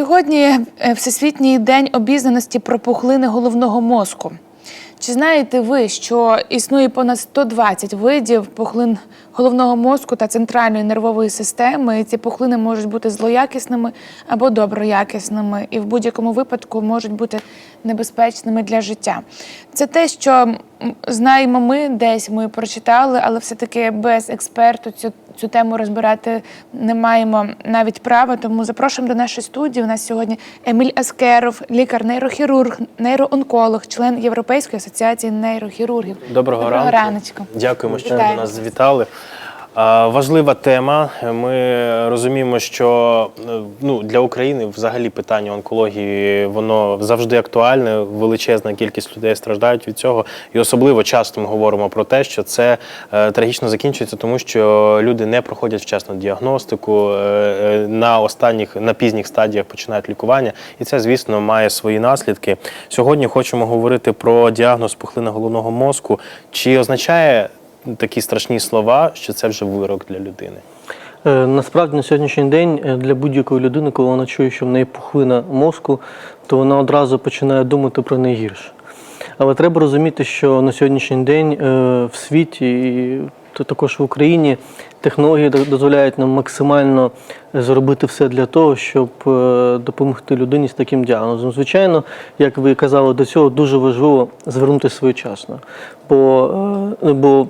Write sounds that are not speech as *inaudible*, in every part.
Сьогодні е, Всесвітній день обізнаності про пухлини головного мозку. Чи знаєте ви, що існує понад 120 видів пухлин головного мозку та центральної нервової системи? І ці пухлини можуть бути злоякісними або доброякісними, і в будь-якому випадку можуть бути небезпечними для життя. Це те, що знаємо ми десь, ми прочитали, але все-таки без експерту цю, цю тему розбирати не маємо навіть права. Тому запрошуємо до нашої студії. У нас сьогодні Еміль Аскеров, лікар-нейрохірург, нейроонколог, член Європейської асоціації нейрохірургів. Доброго, ранку. раночку. Дякуємо, що Вітаю. до нас завітали. Важлива тема. Ми розуміємо, що е, ну, для України взагалі питання онкології воно завжди актуальне. Величезна кількість людей страждають від цього. І особливо часто ми говоримо про те, що це е, трагічно закінчується, тому що люди не проходять вчасно діагностику, е, на останніх на пізніх стадіях починають лікування, і це, звісно, має свої наслідки. Сьогодні хочемо говорити про діагноз пухлини головного мозку. Чи означає такі страшні слова, що це вже вирок для людини? Е, Насправді на сьогоднішній день е, для будь-якої людини, коли вона чує, що в неї пухлина мозку, то вона одразу починає думати про найгірше. Але треба розуміти, що на сьогоднішній день е, в світі, і також в Україні, технології дозволяють нам максимально зробити все для того, щоб допомогти людині з таким діагнозом. Звичайно, як ви казали до цього, дуже важливо звернутися своєчасно. Бо, е, бо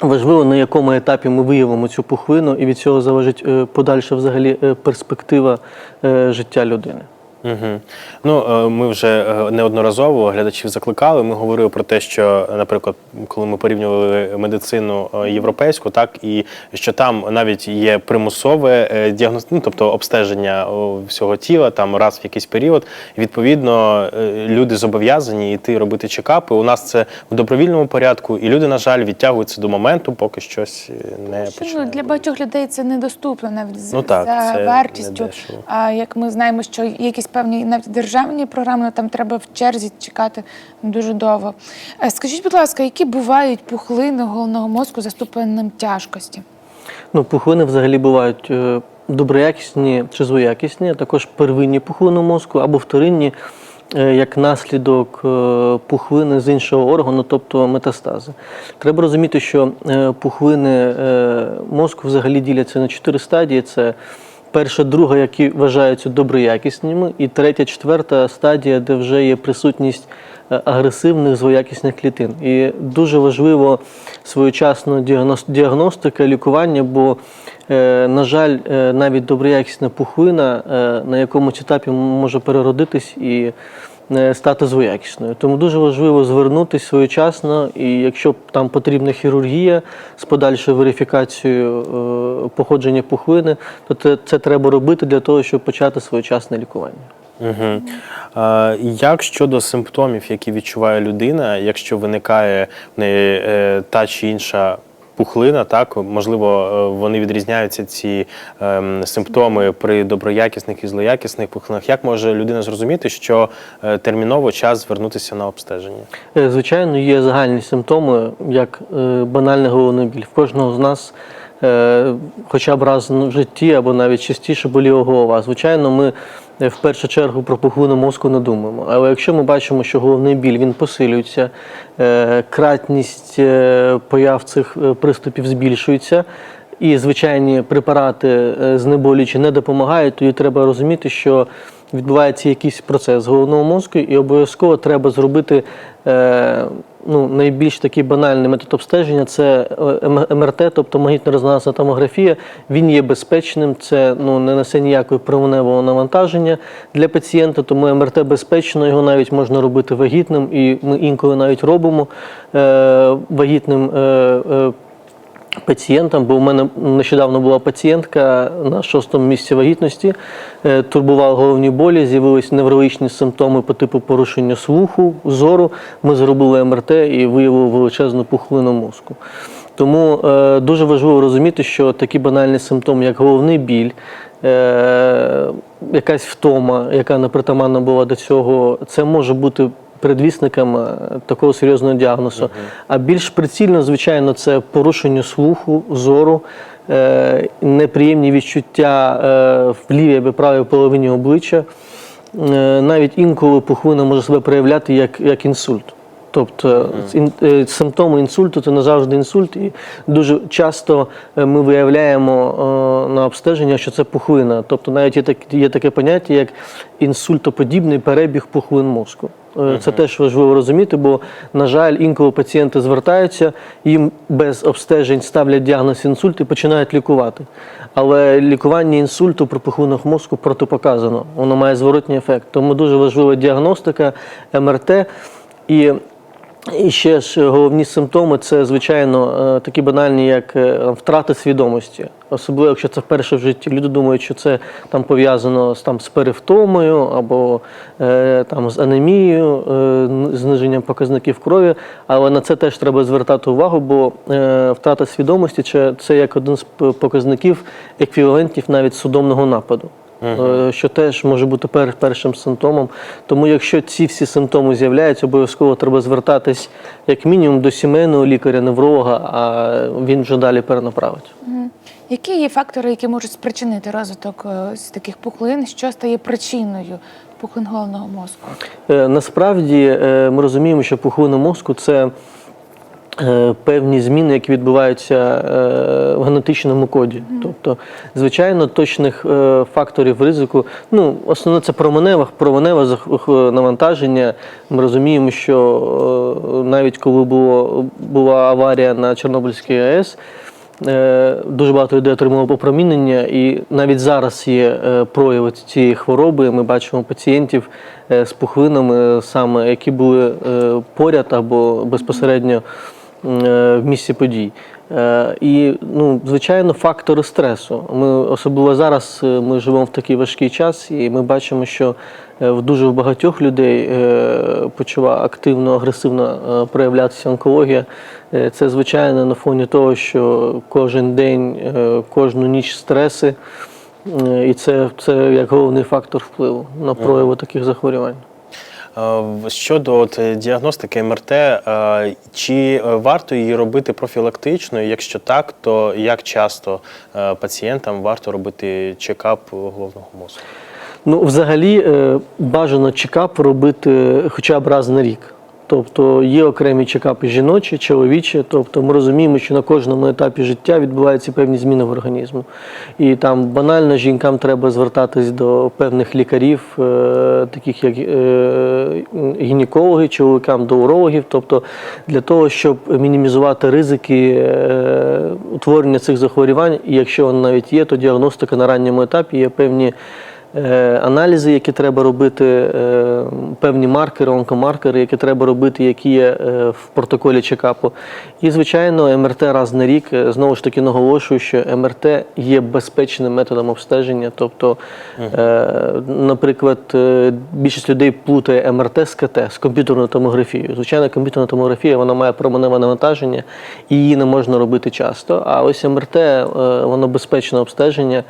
Важливо, на якому етапі ми виявимо цю пухлину, і від цього залежить е, подальша взагалі е, перспектива е, життя людини. Угу. Ну, е, ми вже е, неодноразово глядачів закликали. Ми говорили про те, що, наприклад, коли ми порівнювали медицину е, європейську, так і що там навіть є примусове діагноз, ну, тобто обстеження всього тіла там раз в якийсь період. Відповідно, люди зобов'язані йти робити чекапи. У нас це в добровільному порядку, і люди, на жаль, відтягуються до моменту, поки щось не Що, ну, починає. для багатьох людей це недоступно навіть Ну так, за це вартістю. А як ми знаємо, що якісь певні навіть державні програми, ну, там треба в черзі чекати дуже довго. Е, Скажіть, будь ласка, які бувають пухлини головного мозку за ступенем тяжкості? Ну, пухлини взагалі бувають е, доброякісні чи злоякісні, а також первинні пухлини мозку або вторинні, е, як наслідок пухлини з іншого органу, тобто метастази. Треба розуміти, що пухлини мозку взагалі діляться на чотири стадії. Це Перша, друга, які вважаються доброякісними, і третя, четверта стадія, де вже є присутність е, агресивних злоякісних клітин. І дуже важливо своєчасно діагностика, лікування, бо, е, на жаль, е, навіть доброякісна пухлина на якомусь етапі може переродитись і стати злоякісною. Тому дуже важливо звернутися своєчасно, і якщо там потрібна хірургія з подальшою верифікацією е, походження пухлини, то це, це треба робити для того, щоб почати своєчасне лікування. Угу. А, як щодо симптомів, які відчуває людина, якщо виникає в неї е, та чи інша пухлина, так можливо, е, вони відрізняються ці ем, симптоми при доброякісних і злоякісних пухлинах. Як може людина зрозуміти, що е, терміново час звернутися на обстеження? Е, Звичайно, є загальні симптоми, як банальний головний біль. В кожного з нас хоча б раз в житті або навіть частіше боліла. Звичайно, ми е, в першу чергу про пухлину мозку не думаємо. Але якщо ми бачимо, що головний біль він посилюється, е, кратність е, появ цих е, приступів збільшується. І звичайні препарати е, знеболюючі не допомагають, тоді треба розуміти, що відбувається якийсь процес головного мозку, і обов'язково треба зробити е, ну, найбільш такий банальний метод обстеження це е, МРТ, тобто магнітно-резонансна томографія. Він є безпечним, це ну, не несе ніякого променевого навантаження для пацієнта, тому МРТ безпечно, його навіть можна робити вагітним, і ми інколи навіть робимо е, вагітним. Е, е, пацієнтам, бо у мене нещодавно була пацієнтка на шостому місці вагітності, е, турбувала головні болі, з'явились неврологічні симптоми по типу порушення слуху, зору. Ми зробили МРТ і виявили величезну пухлину мозку. Тому е, дуже важливо розуміти, що такі банальні симптоми, як головний біль, е, якась втома, яка не притаманна була до цього, це може бути передвісниками такого серйозного діагнозу. А більш прицільно, звичайно, це порушення слуху, зору, е, неприємні відчуття е, в лівій або правій половині обличчя. Е, Навіть інколи пухлина може себе проявляти як, як інсульт. Тобто ін- е, симптоми інсульту це не завжди інсульт, і дуже часто е, ми виявляємо е, на обстеження, що це пухлина. Тобто навіть є, так, є таке поняття, як інсультоподібний перебіг пухлин мозку. Е, Це теж важливо розуміти, бо, на жаль, інколи пацієнти звертаються, їм без обстежень ставлять діагноз інсульт і починають лікувати. Але лікування інсульту при пухлинах мозку протипоказано. Воно має зворотній ефект. Тому дуже важлива діагностика, МРТ. І і ще ж головні симптоми це, звичайно, е, такі банальні, як е, втрата свідомості. Особливо, якщо це вперше в житті. Люди думають, що це там пов'язано з там з перевтомою або е, там з анемією, зниженням показників крові. Але на це теж треба звертати увагу, бо втрата свідомості це як один з показників еквівалентів навіть судомного нападу. Е, що теж може бути пер- першим симптомом. Тому якщо ці всі симптоми з'являються, обов'язково треба звертатись як мінімум до сімейного лікаря, невролога, а він вже далі перенаправить. Які є фактори, які можуть спричинити розвиток е, ось таких пухлин? Що стає причиною пухлин головного мозку? Е, Насправді е, ми розуміємо, що пухлина мозку це е, певні зміни, які відбуваються е, в генетичному коді. Тобто, звичайно, точних е, факторів ризику. Ну, основне це променеве, променеве навантаження. Ми розуміємо, що е, навіть коли було, була аварія на Чорнобильській АЕС. Е, Дуже багато людей отримало опромінення, і навіть зараз є е, прояви цієї хвороби. Ми бачимо пацієнтів е, з пухлинами, саме які були е, поряд або безпосередньо е, в місці подій. Е, І, ну, звичайно, фактори стресу. Ми особливо зараз е, ми живемо в такий важкий час, і ми бачимо, що е, в дуже багатьох людей е, почала активно, агресивно е, проявлятися онкологія. Е, Це звичайно на фоні того, що кожен день, е, кожну ніч стреси, е, і це, це як головний фактор впливу на прояви таких захворювань. Е, Щодо от, е, діагностики МРТ, е, чи варто її робити профілактично? Якщо так, то як часто пацієнтам варто робити чекап головного мозку? Ну, взагалі, бажано чекап робити хоча б раз на рік. Тобто є окремі чекапи жіночі, чоловічі. Тобто ми розуміємо, що на кожному етапі життя відбуваються певні зміни в організму. І там банально жінкам треба звертатись до певних лікарів, е, таких як е, гінекологи, чоловікам до урологів. Тобто для того, щоб мінімізувати ризики е, утворення цих захворювань, і якщо вони навіть є, то діагностика на ранньому етапі є певні. Е, Аналізи, які треба робити, е, певні маркери, онкомаркери, які треба робити, які є е, в протоколі чекапу. І, звичайно, МРТ раз на рік. Знову ж таки наголошую, що МРТ є безпечним методом обстеження. Тобто, наприклад, більшість людей плутає МРТ з КТ, з комп'ютерною томографією. Звичайно, комп'ютерна томографія вона має променеве навантаження, і її не можна робити часто. А ось МРТ, воно безпечне обстеження.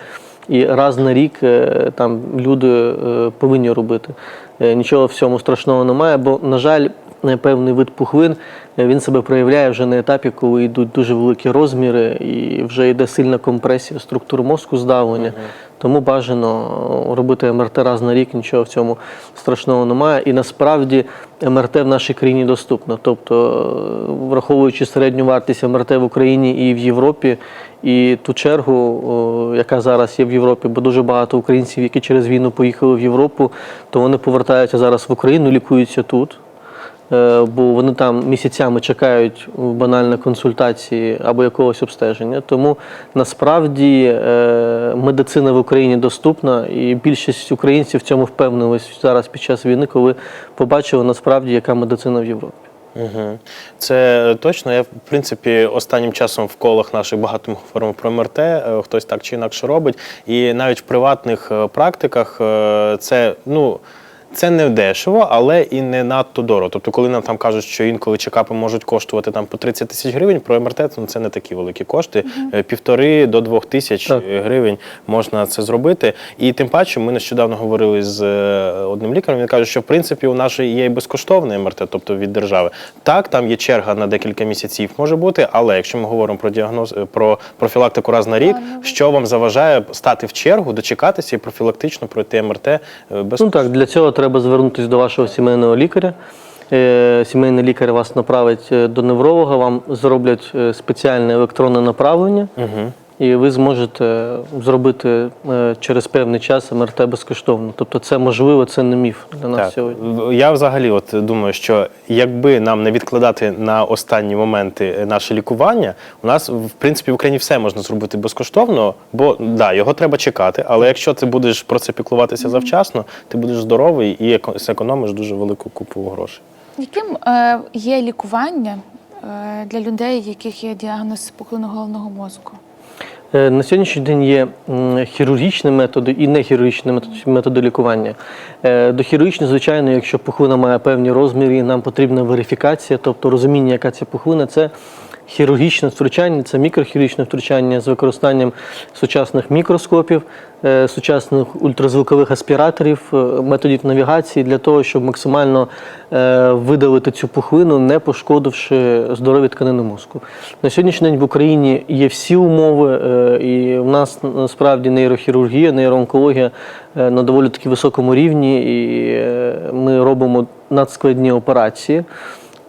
І раз на рік е, там люди е, повинні робити. Е, Нічого в цьому страшного немає, бо, на жаль, певний вид пухлин е, він себе проявляє вже на етапі, коли йдуть дуже великі розміри і вже йде сильна компресія структур мозку здавлення. Тому бажано робити МРТ раз на рік, нічого в цьому страшного немає. І насправді МРТ в нашій країні доступно. Тобто, враховуючи середню вартість МРТ в Україні і в Європі, і ту чергу, яка зараз є в Європі, бо дуже багато українців, які через війну поїхали в Європу, то вони повертаються зараз в Україну, лікуються тут. Е, Бо вони там місяцями чекають банальної консультації або якогось обстеження. Тому насправді е, медицина в Україні доступна, і більшість українців в цьому впевнились зараз під час війни, коли побачили насправді, яка медицина в Європі. Угу. Це точно. Я, в принципі, останнім часом в колах наших багато ми говоримо про МРТ, е, хтось так чи інакше робить. І навіть в приватних е, практиках е, це, ну. Це не дешево, але і не надто дорого. Тобто, коли нам там кажуть, що інколи чекапи можуть коштувати там по 30 тисяч гривень, про МРТ ну, це не такі великі кошти. Е, Півтори до двох тисяч Так. гривень можна це зробити. І тим паче, ми нещодавно говорили з е, одним лікарем. Він каже, що в принципі у нас є і безкоштовне МРТ, тобто від держави. Так, там є черга на декілька місяців, може бути, але якщо ми говоримо про діагноз е, про профілактику раз на рік, що вам заважає стати в чергу, дочекатися і профілактично пройти МРТ без Ну так, для цього треба звернутися до вашого сімейного лікаря. Е, Сімейний лікар вас направить е, до невролога, вам зроблять е, спеціальне електронне направлення, Угу. І ви зможете зробити е, через певний час МРТ безкоштовно. Тобто це можливо, це не міф для нас Так, сьогодні. Я взагалі от думаю, що якби нам не відкладати на останні моменти е, наше лікування, у нас в принципі в Україні все можна зробити безкоштовно, бо да, його треба чекати. Але якщо ти будеш про це піклуватися завчасно, ти будеш здоровий і еко- зекономиш дуже велику купу грошей. Яким е, є лікування е, для людей, яких є діагноз пухлини головного мозку? Е, На сьогоднішній день є хірургічні методи і нехірургічні методи, лікування. Е, До хірургічних, звичайно, якщо пухлина має певні розміри, нам потрібна верифікація, тобто розуміння, яка ця пухлина, це хірургічне втручання, це мікрохірургічне втручання з використанням сучасних мікроскопів, е, сучасних ультразвукових аспіраторів, е, методів навігації для того, щоб максимально е, видалити цю пухлину, не пошкодивши здорові тканини мозку. На сьогоднішній день в Україні є всі умови, і в нас насправді нейрохірургія, нейроонкологія на доволі таки високому рівні, і ми робимо надскладні операції.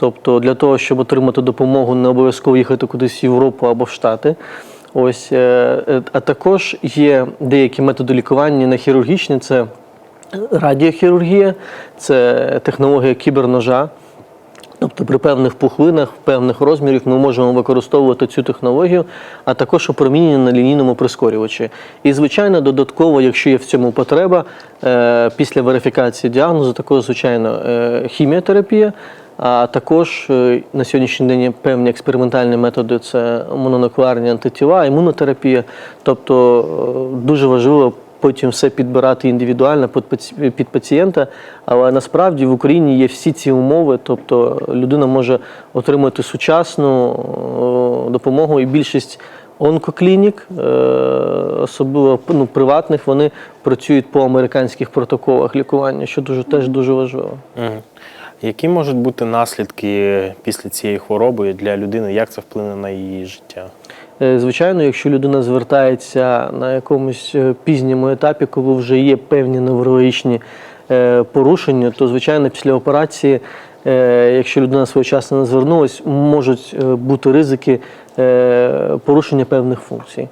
Тобто для того, щоб отримати допомогу, не обов'язково їхати кудись в Європу або в Штати. Ось, е, е, а також є деякі методи лікування не хірургічні, це радіохірургія, це технологія кіберножа. Тобто при певних пухлинах, певних розмірах ми можемо використовувати цю технологію, а також опромінення на лінійному прискорювачі. І, звичайно, додатково, якщо є в цьому потреба, е, після верифікації діагнозу, також, звичайно, хіміотерапія, а також е, на сьогоднішній день певні експериментальні методи це мононуклеарні антитіла, імунотерапія. Тобто е, дуже важливо потім все підбирати індивідуально під пацієнта. Але насправді в Україні є всі ці умови, тобто людина може отримати сучасну е, допомогу, і більшість онкоклінік, особливо ну, приватних, вони працюють по американських протоколах лікування, що дуже теж дуже важливо. Які можуть бути наслідки після цієї хвороби для людини? Як це вплине на її життя? Е, Звичайно, якщо людина звертається на якомусь е, пізньому етапі, коли вже є певні неврологічні е, порушення, то звичайно після операції, якщо людина своєчасно не звернулась, можуть бути ризики порушення певних функцій.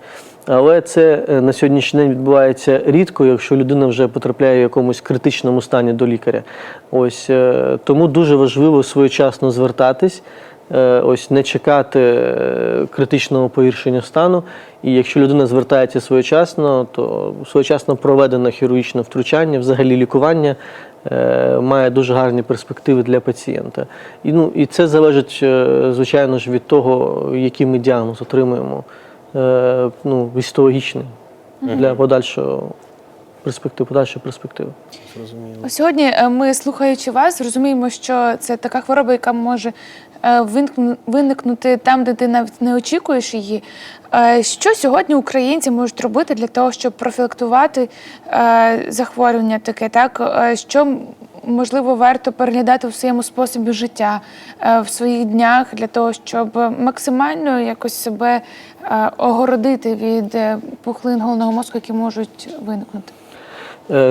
Але це е, на сьогоднішній день відбувається рідко, якщо людина вже потрапляє в якомусь критичному стані до лікаря. Ось е, тому дуже важливо своєчасно звертатись. Е, ось не чекати критичного погіршення стану. І якщо людина звертається своєчасно, то своєчасно проведене хірургічне втручання, взагалі лікування має дуже гарні перспективи для пацієнта. І, ну, і це залежить, звичайно ж, від того, який ми діагноз отримуємо е, ну, гістологічний для подальшого перспективи, подальшої перспективи. Зрозуміло. Сьогодні е, ми, слухаючи вас, розуміємо, що це така хвороба, яка може е, виникну- виникнути там, де ти навіть не очікуєш її. Е, Що сьогодні українці можуть робити для того, щоб профілактувати е, захворювання таке? Так Е, що м, можливо варто переглядати в своєму способі життя е, в своїх днях для того, щоб максимально якось себе е, огородити від е, пухлин головного мозку, які можуть виникнути?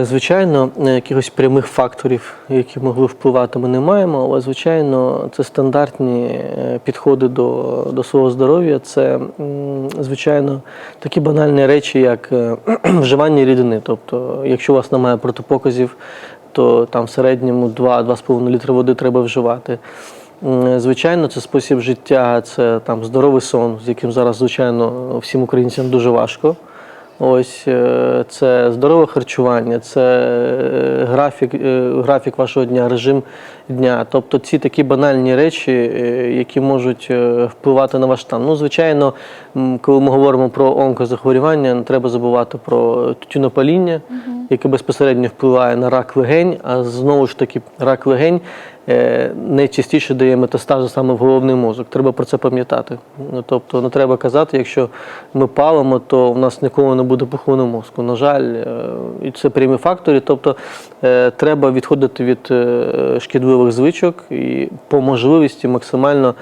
Звичайно, якихось прямих факторів, які могли впливати, ми не маємо, але звичайно, це стандартні підходи до, до свого здоров'я. Це, звичайно, такі банальні речі, як *clears throat* вживання рідини. Тобто, якщо у вас немає протипоказів, то там в середньому 2-2,5 літри води треба вживати. Звичайно, це спосіб життя, це там здоровий сон, з яким зараз, звичайно, всім українцям дуже важко. Ось е, це здорове харчування, це е, графік, е, графік вашого дня, режим дня. Тобто ці такі банальні речі, які можуть впливати на ваш стан. Ну, звичайно, коли ми говоримо про онкозахворювання, не треба забувати про тютюнопаління. Яке безпосередньо впливає на рак легень, а знову ж таки рак легень е, найчастіше дає метастази саме в головний мозок. Треба про це пам'ятати. Ну, Тобто не треба казати, якщо ми палимо, то в нас ніколи не буде пухлини мозку. На жаль, е, і це прямі фактори. Тобто е, треба відходити від шкідливих звичок і по можливості максимально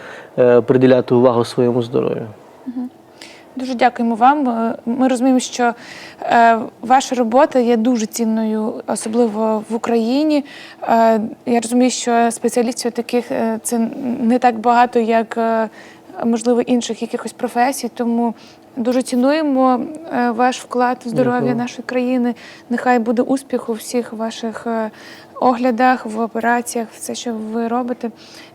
приділяти увагу своєму здоров'ю. Дуже дякуємо вам. Е, Ми розуміємо, що е, ваша робота є дуже цінною, особливо в Україні. Е, я розумію, що спеціалістів таких це не так багато, як можливо інших якихось професій. Тому дуже цінуємо ваш вклад в здоров'я нашої країни. Нехай буде успіх у всіх ваших оглядах, в операціях, все, що ви робите.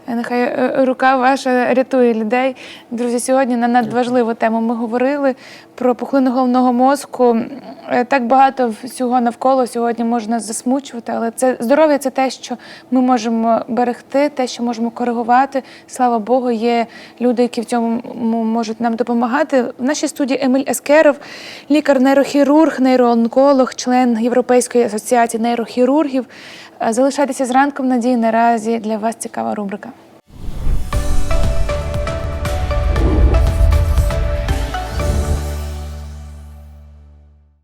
Е, Нехай е, рука ваша рятує людей. Друзі, сьогодні на надважливу тему ми говорили про пухлину головного мозку. Е, Так багато всього навколо сьогодні можна засмучувати, але це здоров'я це те, що ми можемо берегти, те, що можемо коригувати. Слава Богу, є люди, які в цьому можуть нам допомагати. В нашій студії Еміль Ескеров, лікар-нейрохірург, нейроонколог, член Європейської асоціації нейрохірургів. Залишайтеся зранком надії. Наразі для вас цікава рубрика.